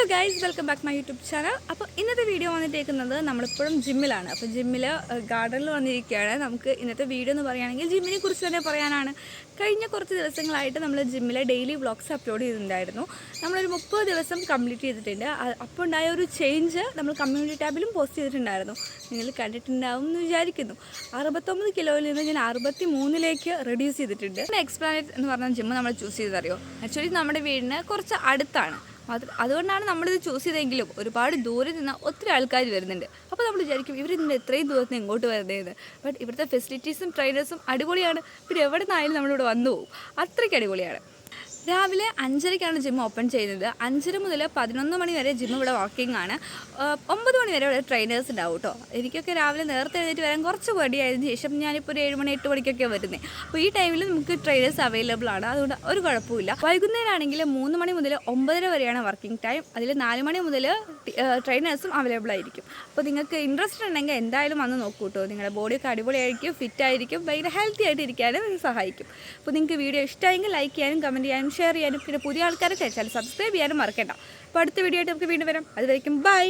Hello guys welcome back my YouTube channel അപ്പോൾ ഇന്നത്തെ video വന്നിട്ടേക്കുന്നത് നമ്മളിപ്പോഴും ജിമ്മിലാണ് അപ്പോൾ ജിമ്മിൽ ഗാർഡനിൽ വന്നിരിക്കുകയാണ്. നമുക്ക് ഇന്നത്തെ വീഡിയോ എന്ന് പറയുകയാണെങ്കിൽ ജിമ്മിനെ കുറിച്ച് തന്നെ പറയാനാണ്. കഴിഞ്ഞ കുറച്ച് ദിവസങ്ങളായിട്ട് നമ്മൾ ജിമ്മിലെ ഡെയിലി വ്ലോഗ്സ് അപ്ലോഡ് ചെയ്തിട്ടുണ്ടായിരുന്നു. നമ്മളൊരു മുപ്പത് ദിവസം കംപ്ലീറ്റ് ചെയ്തിട്ടുണ്ട്. അപ്പോൾ ഉണ്ടായ ഒരു ചേഞ്ച് നമ്മൾ കമ്മ്യൂണിറ്റി ടാബിലും പോസ്റ്റ് ചെയ്തിട്ടുണ്ടായിരുന്നു. നിങ്ങൾ കണ്ടിട്ടുണ്ടാവും എന്ന് വിചാരിക്കുന്നു. അറുപത്തൊമ്പത് കിലോയിൽ നിന്ന് ഞാൻ അറുപത്തി മൂന്നിലേക്ക് റെഡ്യൂസ് ചെയ്തിട്ടുണ്ട്. എക്സ്പ്ലാനറ്റ് എന്ന് പറഞ്ഞ ജിമ്മ് നമ്മൾ ചൂസ് ചെയ്തറിയോ ആക്ച്വലി നമ്മുടെ വീടിന് കുറച്ച് അടുത്താണ്. അത് അതുകൊണ്ടാണ് നമ്മളിത് ചൂസ് ചെയ്തെങ്കിലും ഒരുപാട് ദൂരെ നിന്ന് ഒത്തിരി ആൾക്കാർ വരുന്നുണ്ട്. അപ്പോൾ നമ്മൾ വിചാരിക്കും ഇതിന്റെ എത്രയും ദൂരത്ത് നിന്ന് ഇങ്ങോട്ട് വരുന്നതെന്ന് ബട്ട് ഇവിടുത്തെ ഫെസിലിറ്റീസും ട്രെയിനേഴ്സും അടിപൊളിയാണ്. പിന്നെ എവിടെ നിന്നായാലും നമ്മളിവിടെ വന്നു പോകും. അത്രയ്ക്ക് അടിപൊളിയാണ്. രാവിലെ അഞ്ചരയ്ക്കാണ് ജിം ഓപ്പൺ ചെയ്യുന്നത്. അഞ്ചര മുതൽ പതിനൊന്ന് മണി വരെ ജിം ഇവിടെ വർക്കിംഗ് ആണ്. ഒമ്പത് മണി വരെ ഇവിടെ ട്രെയിനേഴ്സ് ഉണ്ടാവും കേട്ടോ എനിക്കൊക്കെ രാവിലെ നേരത്തെ എഴുന്നേറ്റ് വരാൻ കുറച്ച് മടിയായതിനു ശേഷം ഞാനിപ്പോൾ ഒരു ഏഴ് മണി എട്ട് മണിക്കൊക്കെ വരുന്നത് അപ്പോൾ ഈ ടൈമിൽ നമുക്ക് ട്രെയിനേഴ്സ് അവൈലബിൾ ആണ്. അതുകൊണ്ട് ഒരു കുഴപ്പമില്ല വൈകുന്നേരമാണെങ്കിൽ മൂന്ന് മണി മുതൽ ഒമ്പതര വരെയാണ് വർക്കിംഗ് ടൈം അതിൽ നാല് മണി മുതൽ ട്രെയിനേഴ്സും അവൈലബിൾ ആയിരിക്കും. അപ്പോൾ നിങ്ങൾക്ക് ഇൻട്രസ്റ്റ് ഉണ്ടെങ്കിൽ എന്തായാലും വന്ന് നോക്കൂ കേട്ടോ നിങ്ങളുടെ ബോഡിയൊക്കെ അടിപൊളിയായിരിക്കും ഫിറ്റ് ആയിരിക്കും ഭയങ്കര ഹെൽത്തി ആയിട്ട് ഇരിക്കാനും സഹായിക്കും. അപ്പോൾ നിങ്ങൾക്ക് വീഡിയോ ഇഷ്ടമായെങ്കിൽ ലൈക്ക് ചെയ്യാനും കമന്റ് ചെയ്യാനും ഷെയർ ചെയ്യാനും പിന്നെ പുതിയ ആൾക്കാരെ ചേച്ചാലും സബ്സ്ക്രൈബ് ചെയ്യാനും മറക്കേണ്ട. അപ്പോൾ അടുത്ത വീഡിയോ ആയിട്ട് നമുക്ക് വീണ്ടും വരാം. അതുവരേക്കും ബൈ